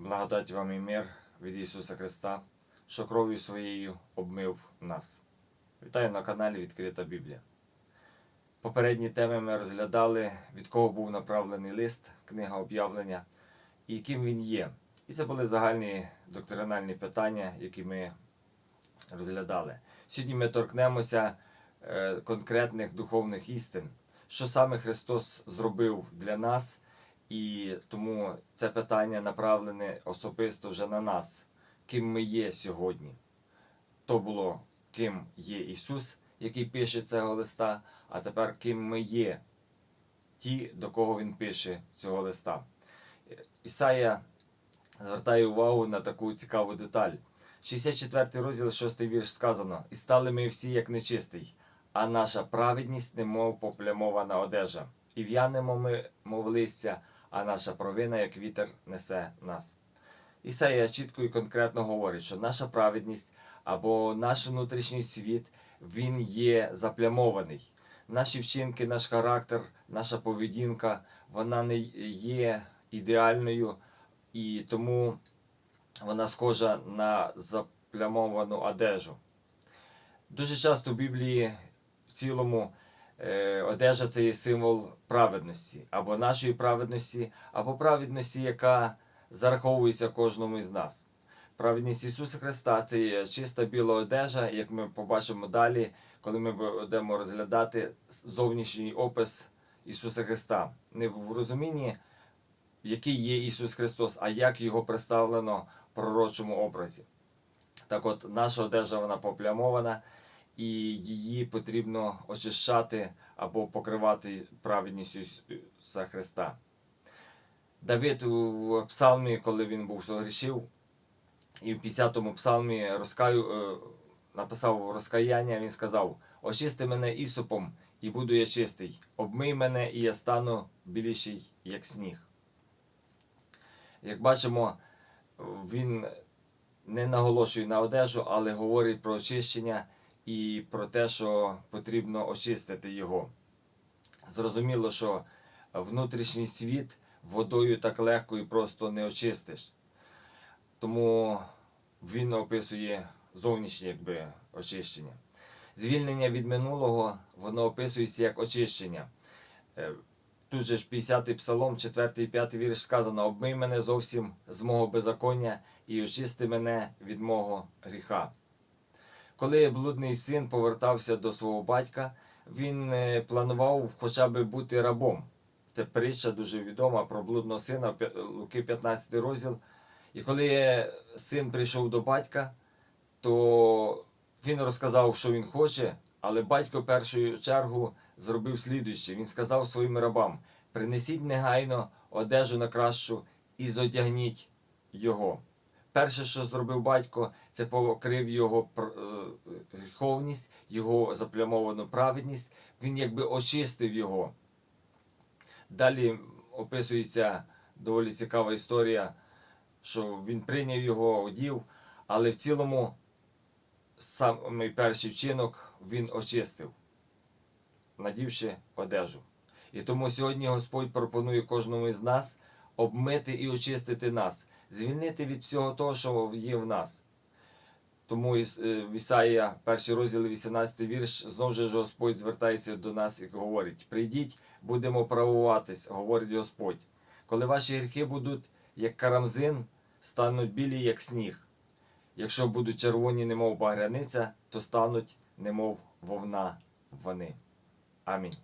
Благодать вам і мир від Ісуса Христа, що кров'ю своєю обмив нас. Вітаю на каналі Відкрита Біблія. Попередні теми ми розглядали, від кого був направлений лист, книга об'явлення і ким він є. І це були загальні доктринальні питання, які ми розглядали. Сьогодні ми торкнемося е, конкретних духовних істин, що саме Христос зробив для нас, і тому це питання направлене особисто вже на нас, ким ми є сьогодні. То було ким є Ісус, який пише цього листа, а тепер ким ми є, ті, до кого Він пише цього листа. Ісая звертає увагу на таку цікаву деталь. 64 розділ, 6 вірш сказано: І стали ми всі як нечистий, а наша праведність, немов поплямована одежа. І в'янемо ми, мов листя, а наша провина, як вітер, несе нас. Ісая чітко і конкретно говорить, що наша праведність або наш внутрішній світ, він є заплямований. Наші вчинки, наш характер, наша поведінка, вона не є ідеальною, і тому вона схожа на заплямовану одежу. Дуже часто в Біблії в цілому одежа це є символ праведності, або нашої праведності, або праведності, яка зараховується кожному із нас. Праведність Ісуса Христа це є чиста біла одежа, як ми побачимо далі, коли ми будемо розглядати зовнішній опис Ісуса Христа. Не в розумінні, який є Ісус Христос, а як його представлено в пророчому образі. Так от, наша одежа вона поплямована, і її потрібно очищати або покривати праведністю Ісуса Христа. Давид у псалмі, коли він був согрішив, і в 50-му псалмі розкаю, е, написав розкаяння, він сказав: Очисти мене ісопом, і буду я чистий, обмий мене, і я стану біліший, як сніг. Як бачимо, він не наголошує на одежу, але говорить про очищення і про те, що потрібно очистити його. Зрозуміло, що внутрішній світ водою так легко і просто не очистиш. Тому він описує зовнішнє якби, очищення. Звільнення від минулого воно описується як очищення. Е, Тут же ж 50-й псалом, 4 і 5 вірш сказано: Обмий мене зовсім з мого беззаконня і очисти мене від мого гріха. Коли блудний син повертався до свого батька, він е, планував хоча б бути рабом. Це притча дуже відома про блудного сина, Луки 15 розділ. І коли син прийшов до батька, то він розказав, що він хоче, але батько в першу чергу зробив слідуюче. Він сказав своїм рабам: принесіть негайно одежу на кращу і зодягніть його. Перше, що зробив батько, це покрив його е, гріховність, його заплямовану праведність. Він якби очистив його. Далі описується доволі цікава історія, що він прийняв його, одів, але в цілому самий перший вчинок він очистив, надівши одежу. І тому сьогодні Господь пропонує кожному із нас обмити і очистити нас, звільнити від всього того, що є в нас. Тому е, в Ісаїя, перший розділ, 18 вірш, знову ж Господь звертається до нас і говорить: Прийдіть, будемо правуватись, говорить Господь. Коли ваші гріхи будуть, як карамзин, стануть білі, як сніг. Якщо будуть червоні, немов багряниця, то стануть, немов вовна вони. Амінь.